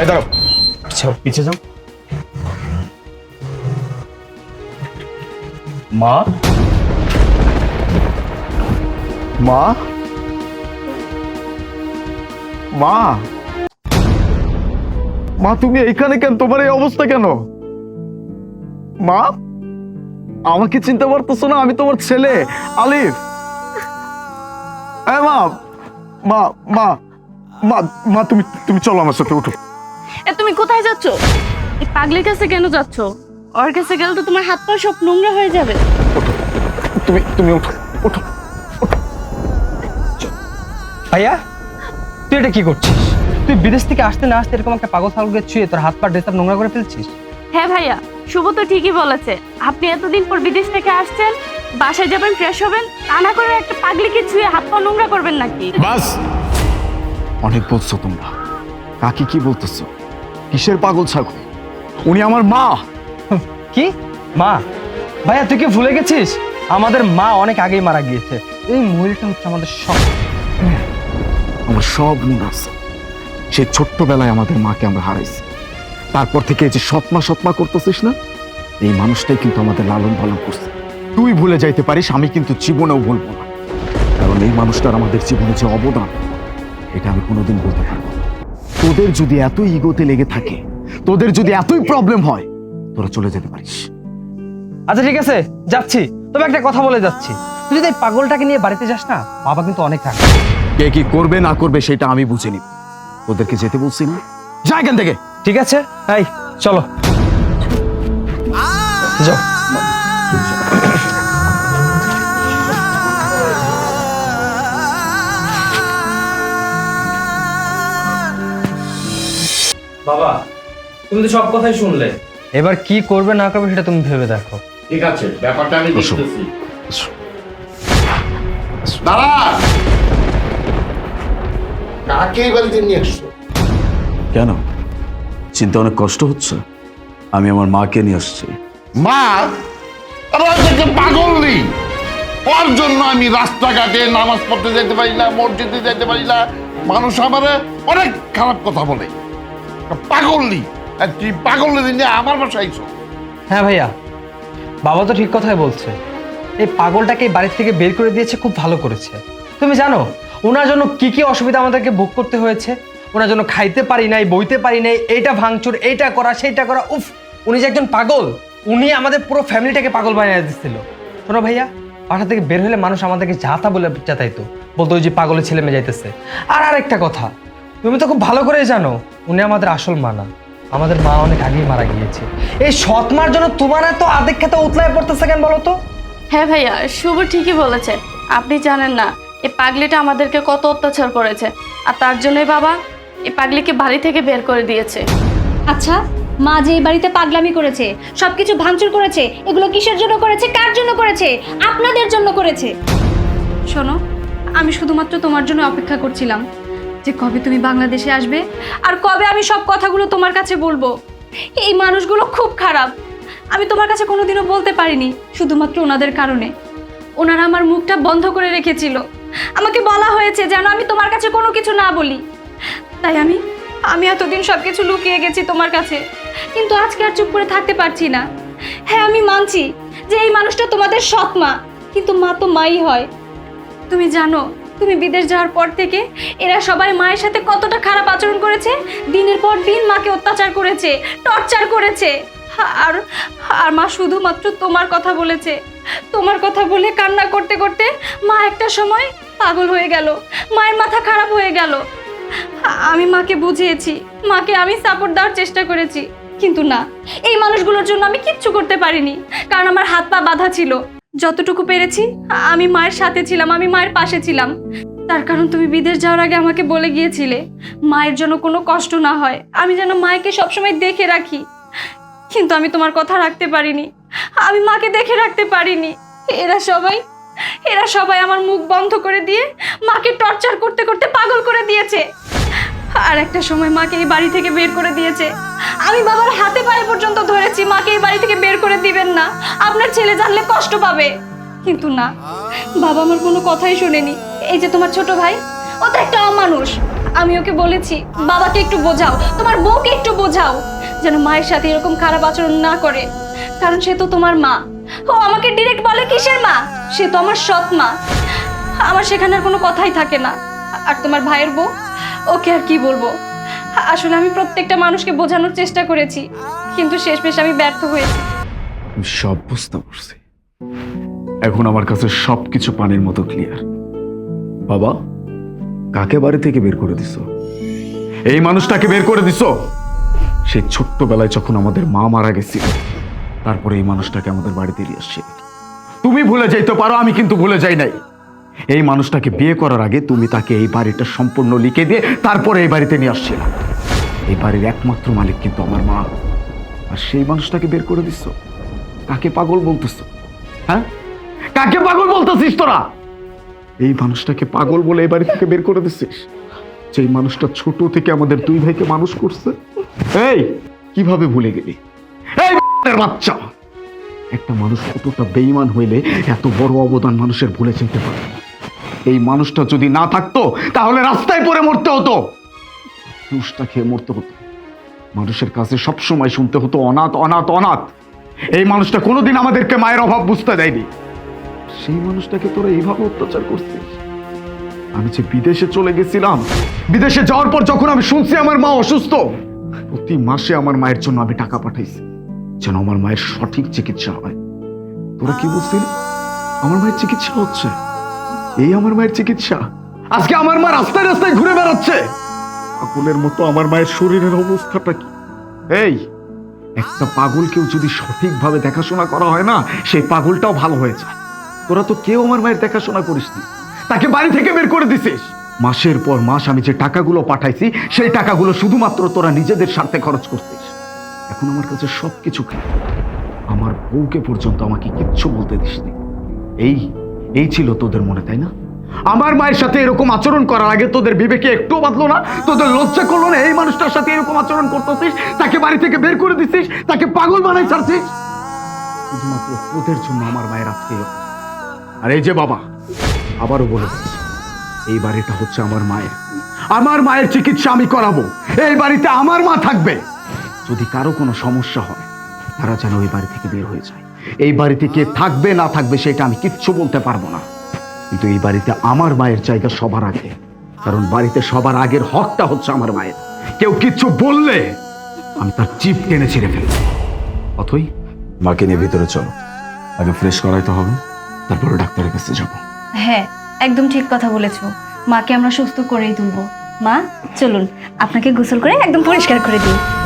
এই দাঁড়াও। যাও মা? মা? মা? মা তুমি এইখানে কেন? তোমার এই অবস্থা কেন? মা? আমাকে চিনতে পারতেছো না আমি তোমার ছেলে আলিফ। মা মা মা মা তুমি তুমি চলো আমার সাথে উঠো। এ তুমি কোথায় যাচ্ছ? এই পাগলির কাছে কেন যাচ্ছ? ওর কাছে গেলে তো তোমার হাত পা সব নোংরা হয়ে যাবে। তুমি তুমি উঠো উঠো ভাইয়া তুই এটা কি করছিস? তুই বিদেশ থেকে আসতে না আসতে এরকম একটা পাগল ফাগলকে ছুঁয়ে তোর হাত পা ড্রেস আপ নোংরা করে ফেলছিস? হ্যাঁ ভাইয়া শুভ তো ঠিকই বলেছে। আপনি এতদিন পর বিদেশ থেকে আসছেন বাসায় যাবেন ফ্রেশ হবেন তা না করে একটা পাগলিকে ছুঁয়ে হাত পা নোংরা করবেন নাকি? বাস। অনেক বলছো তোমরা। কাকে কি বলতেছো? কিসের পাগল ছাগল। উনি আমার মা। কি? মা? ভাইয়া তুই কি ভুলে গেছিস? আমাদের মা অনেক আগেই মারা গিয়েছে। এই মহিলাটা হচ্ছে আমাদের সব। আমার সব মনে আছে। সে ছোট্টবেলায় আমাদের মাকে আমরা হারাইছি। তারপর থেকে যে সৎমা সৎমা করতেছিস না এই মানুষটাই কিন্তু আমাদের লালন পালন করছে। তুই ভুলে যাইতে পারিস আমি কিন্তু জীবনেও ভুলবো না। কারণ এই মানুষটার আমাদের জীবনে যে অবদান এটা আমি কোনোদিন বলতে পারব না। তোদের যদি এতই ইগোতে লেগে থাকে তোদের যদি এতই প্রবলেম হয় তোরা চলে যেতে পারিস। আচ্ছা ঠিক আছে যাচ্ছি। তবে একটা কথা বলে যাচ্ছি। তুই যদি এই পাগলটাকে নিয়ে বাড়িতে যাস না বাবা কিন্তু অনেক রাগ কে কি করবে না করবে সেটা আমি বুঝে নিব। তোদেরকে যেতে বলছি না। যা এখান থেকে। ঠিক আছে? এই চলো। যাও। বাবা তুমি তো সব কথাই শুনলে। এবার কি করবে না করবে সেটা তুমি ভেবে দেখো। ঠিক আছে ব্যাপারটা আমি দেখতেছি। দাঁড়া কাকে বাড়িতে নিয়ে আসছো? কেন? চিন্তা অনেক কষ্ট হচ্ছে। আমি আমার মাকে নিয়ে আসছি। মা আমার পাগল নেই। ওর জন্য আমি রাস্তাঘাটে নামাজ পড়তে যেতে পারি না মসজিদে যেতে পারি না। মানুষ আমার অনেক খারাপ কথা বলে। পাগল নেই আর তুই পাগল নিয়ে আমার বাসায় আইছো। হ্যাঁ ভাইয়া, বাবা তো ঠিক কথাই বলছে। এই পাগলটাকে বাড়ির থেকে বের করে দিয়েছে, খুব ভালো করেছে। তুমি জানো, ওনার জন্য কি কি অসুবিধা আমাদেরকে ভোগ করতে হয়েছে? ওনার জন্য খাইতে পারি নাই, বইতে পারি নাই, এইটা ভাঙচুর, এইটা করা, সেইটা করা, উফ! উনি যে একজন পাগল, উনি আমাদের পুরো ফ্যামিলিটাকে পাগল বানিয়ে দিচ্ছিল শোনো ভাইয়া, বাসা থেকে বের হলে মানুষ আমাদেরকে যাতা বলে যাতাইতো বলতো ওই যে পাগলের ছেলে মেয়ে যাইতেছে। আর আরেকটা কথা তুমি তো খুব ভালো করেই জানো উনি আমাদের আসল মানা আমাদের মা অনেক আগেই মারা গিয়েছে। এই সৎ মার জন্য তোমার এত আদেক খেতে উতলায় পড়তেছে কেন বলো তো? হ্যাঁ ভাইয়া শুভ ঠিকই বলেছে। আপনি জানেন না এই পাগলিটা আমাদেরকে কত অত্যাচার করেছে। আর তার জন্যই বাবা এই পাগলিকে বাড়ি থেকে বের করে দিয়েছে। আচ্ছা মা যে এই বাড়িতে পাগলামি করেছে সবকিছু ভাঙচুর করেছে এগুলো কিসের জন্য করেছে কার জন্য করেছে আপনাদের জন্য করেছে? শোনো আমি শুধুমাত্র তোমার জন্য অপেক্ষা করছিলাম। যে কবে তুমি বাংলাদেশে আসবে আর কবে আমি সব কথাগুলো তোমার কাছে বলব? এই মানুষগুলো খুব খারাপ। আমি তোমার কাছে কোনোদিনও বলতে পারিনি, শুধুমাত্র ওনাদের কারণে। ওনারা আমার মুখটা বন্ধ করে রেখেছিল। আমাকে বলা হয়েছে যেন আমি তোমার কাছে কোনো কিছু না বলি। তাই আমি আমি এতদিন সব কিছু লুকিয়ে গেছি তোমার কাছে। কিন্তু আজকে আর চুপ করে থাকতে পারছি না। হ্যাঁ আমি মানছি যে এই মানুষটা তোমাদের সৎ মা, কিন্তু মা তো মাই হয়। তুমি জানো তুমি বিদেশ যাওয়ার পর থেকে এরা সবাই মায়ের সাথে কতটা খারাপ আচরণ করেছে? দিনের পর দিন মাকে অত্যাচার করেছে, টর্চার করেছে। আর আর মা শুধুমাত্র তোমার কথা বলেছে। তোমার কথা বলে কান্না করতে করতে মা একটা সময় পাগল হয়ে গেল। মায়ের মাথা খারাপ হয়ে গেল। আমি মাকে বুঝিয়েছি, মাকে আমি সাপোর্ট দেওয়ার চেষ্টা করেছি। কিন্তু না, এই মানুষগুলোর জন্য আমি কিচ্ছু করতে পারিনি। কারণ আমার হাত পা বাঁধা ছিল। যতটুকু পেরেছি, আমি মায়ের সাথে ছিলাম, আমি মায়ের পাশে ছিলাম। তার কারণ তুমি বিদেশ যাওয়ার আগে আমাকে বলে গিয়েছিলে, মায়ের জন্য কোনো কষ্ট না হয়, আমি যেন মায়েকে সবসময় দেখে রাখি। কিন্তু আমি তোমার কথা রাখতে পারিনি, আমি মাকে দেখে রাখতে পারিনি। এরা সবাই এরা সবাই আমার মুখ বন্ধ করে দিয়ে মাকে টর্চার করতে করতে পাগল করে দিয়েছে। আর একটা সময় মাকে এই বাড়ি থেকে বের করে দিয়েছে। আমি বাবার হাতে পায়ে পর্যন্ত ধরেছি, মাকে এই বাড়ি থেকে বের করে দিবেন না। আপনার ছেলে জানলে কষ্ট পাবে। কিন্তু না, বাবা আমার কোনো কথাই শোনেনি। এই যে তোমার ছোট ভাই, ও তো একটা অমানুষ। আমি ওকে বলেছি, বাবাকে একটু বোঝাও, তোমার বউকে একটু বোঝাও, যেন মায়ের সাথে এরকম খারাপ আচরণ না করে। কারণ সে তো তোমার মা। ও আমাকে ডিরেক্ট বলে, কিসের মা? সে তো আমার সৎ মা। আমার সেখানে আর কোনো কথাই থাকে না। আর তোমার ভাইয়ের বউ, ওকে আর কি বলব? আসলে আমি প্রত্যেকটা মানুষকে বোঝানোর চেষ্টা করেছি, কিন্তু শেষমেশ আমি ব্যর্থ হয়েছি। আমি সব বুঝতে পারছি। এখন আমার কাছে সবকিছু পানির মতো ক্লিয়ার বাবা, কাকে বাড়ি থেকে বের করে দিছো? এই মানুষটাকে বের করে দিছো? সেই ছোট্টবেলায় যখন আমাদের মা মারা গেছিল, তারপরে এই মানুষটাকে আমাদের বাড়িতে নিয়ে আসছে তুমি ভুলে যাইতে পারো, আমি কিন্তু ভুলে যাই নাই। এই মানুষটাকে বিয়ে করার আগে তুমি তাকে এই বাড়িটা সম্পূর্ণ লিখে দিয়ে তারপরে এই বাড়িতে নিয়ে আসছিলাম এই বাড়ির একমাত্র মালিক কিন্তু আমার মা। আর সেই মানুষটাকে বের করে দিছো। কাকে পাগল বলতেছ? হ্যাঁ? কাকে পাগল বলতেছিস তোরা? এই মানুষটাকে পাগল বলে এই বাড়ি থেকে বের করে দিচ্ছিস যেই মানুষটা ছোট থেকে আমাদের দুই ভাইকে মানুষ করছে। এই, কীভাবে ভুলে গেলি? এই বাচ্চা! একটা মানুষ কতটা বেইমান হইলে এত বড় অবদান মানুষের ভুলে যেতে পারে। এই মানুষটা যদি না থাকতো, তাহলে রাস্তায় পড়ে মরতে হতো। দুষ্টা খেয়ে মরতে হতো। মানুষের কাছে সবসময় শুনতে হতো, অনাথ অনাথ অনাথ। এই মানুষটা কোনোদিন আমাদেরকে মায়ের অভাব বুঝতে দেয়নি। সেই মানুষটাকে তোরা এইভাবে অত্যাচার করছিস? আমি যে বিদেশে চলে গেছিলাম, বিদেশে যাওয়ার পর যখন আমি শুনছি আমার মা অসুস্থ, প্রতি মাসে আমার মায়ের জন্য আমি টাকা পাঠাইছি, যেন আমার মায়ের সঠিক চিকিৎসা হয়। তোরা কি বুঝছিলি আমার মায়ের চিকিৎসা হচ্ছে। এই আমার মায়ের চিকিৎসা। আজকে আমার মা রাস্তায় রাস্তায় ঘুরে বেড়াচ্ছে। পাগলের মতো আমার মায়ের শরীরের অবস্থাটা কি? এই একটা পাগলকেও যদি সঠিকভাবে দেখাশোনা করা হয় না সেই পাগলটাও ভালো হয়ে যায়। তোরা তো কেউ আমার মায়ের দেখাশোনা করিস নি তাকে বাড়ি থেকে বের করে দিছিস। মাসের পর মাস আমি যে টাকাগুলো পাঠাইছি সেই টাকাগুলো শুধুমাত্র তোরা নিজেদের স্বার্থে খরচ করছিস। এখন আমার কাছে সব কিছু আমার বউকে পর্যন্ত আমাকে কিচ্ছু বলতে দিসনি। এই এই ছিল তোদের মনে, তাই না? আমার মায়ের সাথে এরকম আচরণ করার আগে তোদের বিবেকে একটু বাঁধলো না। তোদের লজ্জা করল না, এই মানুষটার সাথে এরকম আচরণ করতেছিস? তাকে বাড়ি থেকে বের করে দিছিস? তাকে পাগল বানাই ছাড়ছিস? শুধুমাত্র তোদের জন্য আমার মায়ের আজকে আর এই যে বাবা, আবারও বলে দিচ্ছি, এই বাড়িটা হচ্ছে আমার মায়ের। আমার মায়ের চিকিৎসা আমি করাবো। এই বাড়িতে আমার মা থাকবে। যদি কারও কোনো সমস্যা হয়, তারা যেন ওই বাড়ি থেকে বের হয়ে যায়। এই বাড়িতে কে থাকবে, না থাকবে সেটা আমি কিচ্ছু বলতে পারব না। কিন্তু এই বাড়িতে আমার মায়ের জায়গা সবার আগে। কারণ বাড়িতে সবার আগের হকটা হচ্ছে আমার মায়ের। কেউ কিচ্ছু বললে আমি তার চিপ টেনে ছিঁড়ে ফেলব। অথই মাকে নিয়ে ভিতরে চলো। আগে ফ্রেশ করাইতে হবে, তারপরে ডাক্তারের কাছে যাব। হ্যাঁ একদম ঠিক কথা বলেছ। মাকে আমরা সুস্থ করেই তুলবো। মা, চলুন, আপনাকে গোসল করে একদম পরিষ্কার করে দিই।